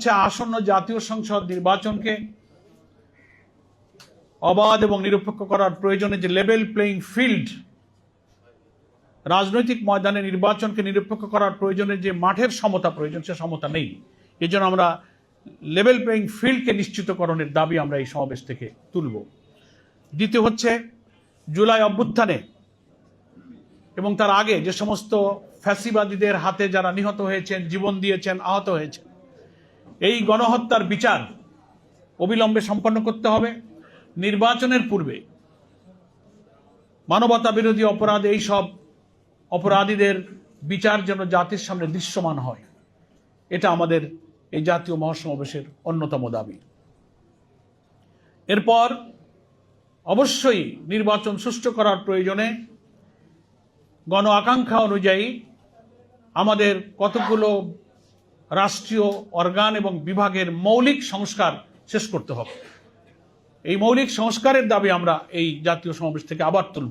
হচ্ছে আসন্ন জাতীয় সংসদ নির্বাচনকে অবাধ এবং নিরপেক্ষ করার প্রয়োজনে যে লেভেল প্লেইং ফিল্ড রাজনৈতিক ময়দানে নির্বাচনকে নিরপেক্ষ করার প্রয়োজনে যে মাঠের সমতা প্রয়োজন, সে সমতা নেই। এই জন্য আমরা লেভেল প্লেইং ফিল্ডকে নিশ্চিতকরণের দাবি আমরা এই সমাবেশ থেকে তুলব। দ্বিতীয় হচ্ছে জুলাই অভ্যুত্থানে এবং তার আগে যে সমস্ত ফ্যাসিবাদীদের হাতে যারা নিহত হয়েছেন, জীবন দিয়েছেন, আহত হয়েছেন এই গণহত্যার বিচার অবিলম্বে সম্পন্ন করতে হবে। নির্বাচনের পূর্বে মানবতা বিরোধী অপরাধ, এই সব অপরাধীদের বিচার যেন জাতির সামনে দৃশ্যমান হয়, এটা আমাদের এই জাতীয় মহাসমাবেশের অন্যতম দাবি। এরপর অবশ্যই নির্বাচন সুষ্ঠু করার প্রয়োজনে গণ আকাঙ্ক্ষা অনুযায়ী আমাদের কতগুলো রাষ্ট্রীয় অর্গান এবং বিভাগের মৌলিক সংস্কার শেষ করতে হবে। এই মৌলিক সংস্কারের দাবি আমরা এই জাতীয় সমাবেশ থেকে আবার তুলব।